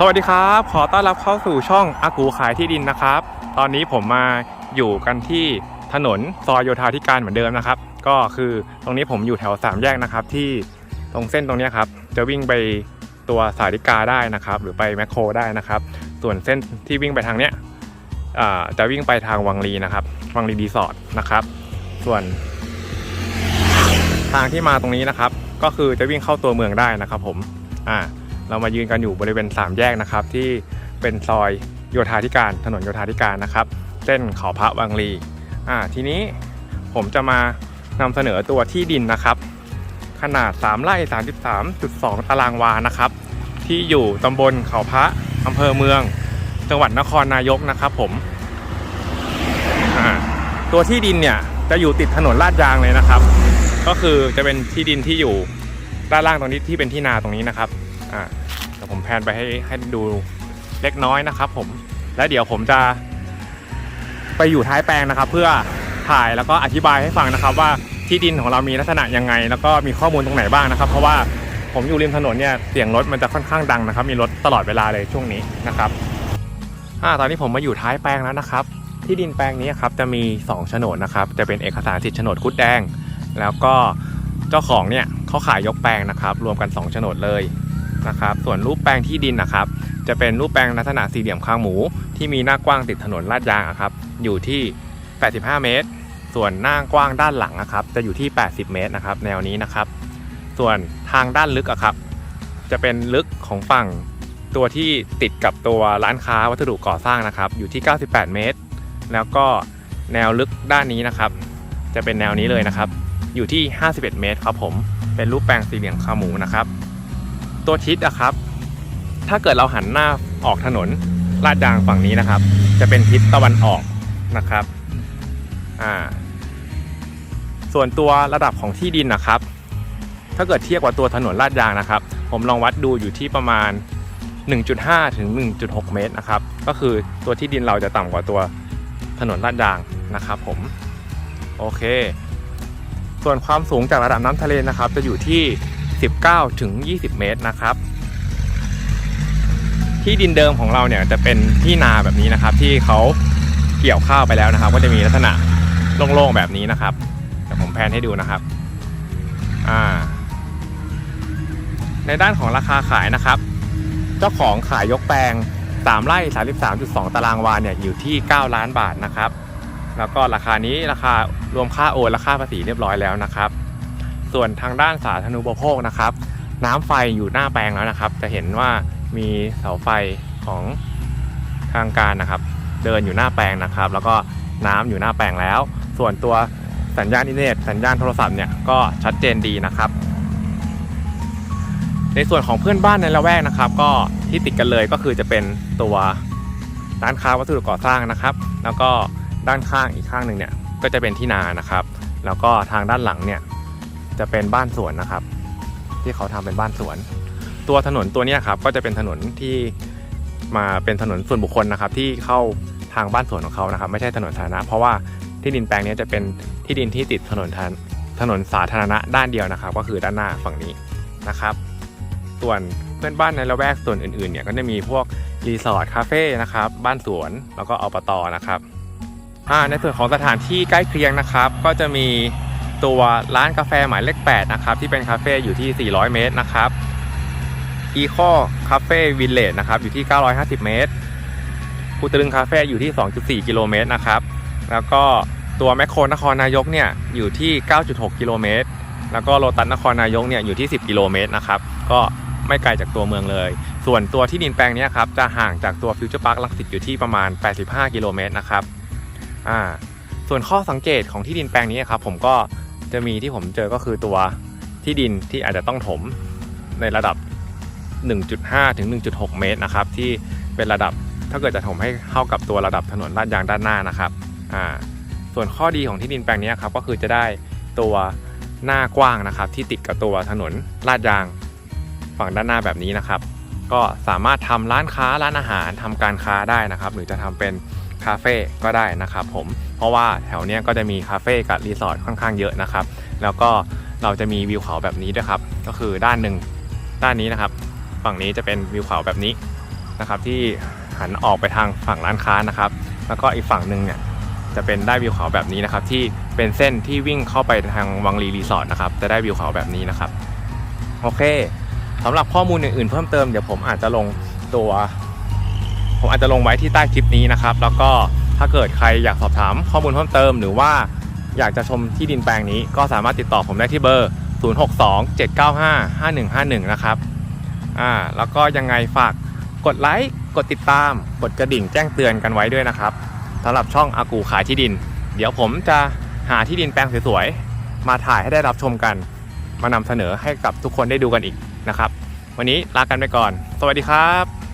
สวัสดีครับ ขอต้อนรับเข้าสู่ช่องอากูขายที่ดินนะครับ ตอนนี้ผมมาอยู่กันที่ถนนซอยโยธาธิการเหมือนเดิมนะครับ ก็คือตรงนี้ผมอยู่แถวสามแยกนะครับ ที่ตรงเส้นตรงนี้ครับจะวิ่งไปตัวสาริกาได้นะครับ หรือไปแมคโครได้นะครับ ส่วนเส้นที่วิ่งไปทางเนี้ยจะวิ่งไปทางวังลีนะครับ วังลีรีสอร์ทนะครับ ส่วน ทางที่มาตรงนี้นะครับ ก็คือจะวิ่งเข้าตัวเมืองได้นะครับ ผมอ่า เรามายืนกันอยู่บริเวณ 3 แยกนะครับ ที่เป็นซอยโยธาธิการ ถนนโยธาธิการนะครับ เส้นเขาพระวังลีอ่าทีนี้ผมจะมานำเสนอตัวที่ดินนะครับ ขนาด 3ไร่33.2 ตารางวานะครับ ที่อยู่ตำบลเขาพระอำเภอเมือง จังหวัดนครนายกนะครับ ผมอ่าตัวที่ดินเนี่ยจะอยู่ติดถนนลาดยางเลยนะครับ ก็คือจะเป็นที่ดินที่อยู่ด้านล่างตรงนี้ที่เป็นที่นาตรงนี้นะครับ อ่าเดี๋ยวผมแพนไปให้ให้ดูเล็กน้อยนะครับ ผมและเดี๋ยวผมจะไปอยู่ท้ายแปลงนะครับ เพื่อถ่ายแล้วก็อธิบายให้ฟังนะครับ ว่าที่ดินของเรามีลักษณะยังไง แล้วก็มีข้อมูลตรงไหนบ้างนะครับ เพราะว่าผมอยู่ริมถนนเนี่ยเสียงรถมันจะค่อนข้างดังนะครับ มีรถตลอดเวลาเลยช่วงนี้นะครับอ่าตอนนี้ผมมาอยู่ท้ายแปลงแล้วนะครับ ที่ดินแปลงนี้ครับจะมี2โฉนดนะครับ จะเป็นเอกสารสิทธิ์โฉนดคุดแดง แล้วก็เจ้าของเนี่ยเขาขายยกแปลงนะครับ รวมกัน2โฉนดเลย นะครับ ส่วนรูปแปลงที่ดินนะครับ จะเป็นรูปแปลงลักษณะสี่เหลี่ยมคางหมู ที่มีหน้ากว้างติดถนนลาดยางอะครับ อยู่ที่ 85 เมตร ส่วนหน้ากว้างด้านหลังนะครับ จะอยู่ที่ 80 เมตรนะครับ แนวนี้นะครับ ส่วนทางด้านลึกอะครับ จะเป็นลึกของฝั่งตัวที่ติดกับตัวร้านค้าวัสดุก่อสร้างนะครับ อยู่ที่ 98 เมตร แล้วก็แนวลึกด้านนี้นะครับ จะเป็นแนวนี้เลยนะครับ อยู่ที่ 51 เมตรครับผม เป็นรูปแปลงสี่เหลี่ยมคางหมูนะครับ ตัวทิศอะครับ ถ้าเกิดเราหันหน้าออกถนนลาดยางฝั่งนี้นะครับ จะเป็นทิศตะวันออกนะครับอ่าส่วนตัวระดับของที่ดินนะครับ ถ้าเกิดเทียบกับตัวถนนลาดยางนะครับ ผมลองวัดดูอยู่ที่ประมาณ 1.5 ถึง 1.6 เมตรนะครับ ก็คือตัวที่ดินเราจะต่ำกว่าตัวถนนลาดยางนะครับผมโอเค ส่วนความสูงจากระดับน้ำทะเลนะครับ จะอยู่ที่ 19 ถึง 20 เมตรนะครับ ที่ดินเดิมของเราเนี่ยจะเป็นที่นาแบบนี้นะครับ ที่เขาเกี่ยวข้าวไปแล้วนะครับ ก็จะมีลักษณะโล่งๆแบบนี้นะครับเดี๋ยวผมแพนให้ดูนะครับอ่าในด้านของราคาขายนะครับ เจ้าของขายยกแปลง 3ไร่33.2 ตารางวาเนี่ยอยู่ที่ 9 ล้านบาทนะครับ แล้วก็ราคานี้ราคารวมค่าโอนและค่าภาษีเรียบร้อยแล้วนะครับ ส่วนทางด้านสาธารณูปโภคนะครับ น้ำไฟอยู่หน้าแปลงแล้วนะครับ จะเห็นว่ามีเสาไฟของทางการนะครับ เดินอยู่หน้าแปลงนะครับ แล้วก็น้ำอยู่หน้าแปลงแล้ว ส่วนตัวสัญญาณอินเทอร์เน็ตสัญญาณโทรศัพท์เนี่ยก็ชัดเจนดีนะครับ ในส่วนของเพื่อนบ้านในละแวกนะครับ ก็ที่ติดกันเลยก็คือจะเป็นตัวร้านค้าวัสดุก่อสร้างนะครับ แล้วก็ด้านข้างอีกข้างหนึ่งเนี่ยก็จะเป็นที่นานะครับ แล้วก็ทางด้านหลังเนี่ย จะเป็นบ้านสวนนะครับ ที่เขาทำเป็นบ้านสวน ตัวถนนตัวนี้ครับก็จะเป็นถนนที่มาเป็นถนนส่วนบุคคลนะครับ ที่เข้าทางบ้านสวนของเขานะครับ ไม่ใช่ถนนสาธารณะเพราะว่าที่ดินแปลงนี้จะเป็นที่ดินที่ติดถนนทางถนนสาธารณะด้านเดียวนะครับ ก็คือด้านหน้าฝั่งนี้นะครับ ส่วนเพื่อนบ้านในละแวกส่วนอื่นๆเนี่ยก็จะมีพวกรีสอร์ทคาเฟ่นะครับบ้านสวนแล้วก็อบตนะครับในส่วนของสถานที่ใกล้เคียงนะครับ ก็จะมี ตัวร้านกาแฟหมายเลข8นะครับที่เป็นคาเฟ่อยู่ที่ 400 เมตรนะครับ Eco Cafe Village นะครับอยู่ที่ 950 เมตรปูตรึงคาเฟ่อยู่ที่ 2.4 กิโลเมตรนะครับ แล้วก็ตัวแมคโครนครนายกเนี่ยอยู่ที่ 9.6 กิโลเมตร แล้วก็โลตัสนครนายกเนี่ยอยู่ที่ 10 กิโลเมตรนะครับ ก็ไม่ไกลจากตัวเมืองเลย ส่วนตัวที่ดินแปลงนี้ครับจะห่างจากตัวฟิวเจอร์พาร์คลังสิตอยู่ที่ประมาณ 85 กิโลเมตรนะครับ อ่า ส่วนข้อสังเกตของที่ดินแปลงนี้ครับผมก็ จะมีที่ผมเจอก็คือตัวที่ดินที่อาจจะต้องถมในระดับ 1.5 ถึง 1.6 เมตรนะครับ ที่เป็นระดับถ้าเกิดจะถมให้เข้ากับตัวระดับถนนลาดยางด้านหน้านะครับอ่าส่วนข้อดีของที่ดินแปลงนี้ครับก็คือจะได้ตัวหน้ากว้างนะครับ ที่ติดกับตัวถนนลาดยางฝั่งด้านหน้าแบบนี้นะครับ ก็สามารถทำร้านค้าร้านอาหารทำการค้าได้นะครับ หรือจะทำเป็นคาเฟ่ก็ได้นะครับผม เพราะว่าแถวเนี้ยก็จะมีคาเฟ่กับรีสอร์ทค่อนข้างเยอะนะครับ แล้วก็เราจะมีวิวเขาแบบนี้ด้วยครับ ก็คือด้านหนึ่งด้านนี้นะครับ ฝั่งนี้จะเป็นวิวเขาแบบนี้นะครับ ที่หันออกไปทางฝั่งร้านค้านะครับ แล้วก็อีกฝั่งหนึ่งเนี่ยจะเป็นได้วิวเขาแบบนี้นะครับ ที่เป็นเส้นที่วิ่งเข้าไปทางวังลีรีสอร์ทนะครับ จะได้วิวเขาแบบนี้นะครับ โอเคสำหรับข้อมูลอื่นๆเพิ่มเติมเดี๋ยวผมอาจจะลงตัว ผมอาจจะลงไว้ที่ใต้คลิปนี้นะครับ แล้วก็ ถ้าเกิดใครอยากสอบถามข้อมูลเพิ่มเติม หรือว่าอยากจะชมที่ดินแปลงนี้ ก็สามารถติดต่อผมได้ที่เบอร์ 0627955151 นะครับอ่าแล้วก็ยังไงฝากกดไลค์กดติดตาม กดกระดิ่งแจ้งเตือนกันไว้ด้วยนะครับสำหรับช่องอากูขายที่ดิน เดี๋ยวผมจะหาที่ดินแปลงสวยๆมาถ่ายให้ได้รับชมกัน มานำเสนอให้กับทุกคนได้ดูกันอีกนะครับ วันนี้ลากันไปก่อน สวัสดีครับ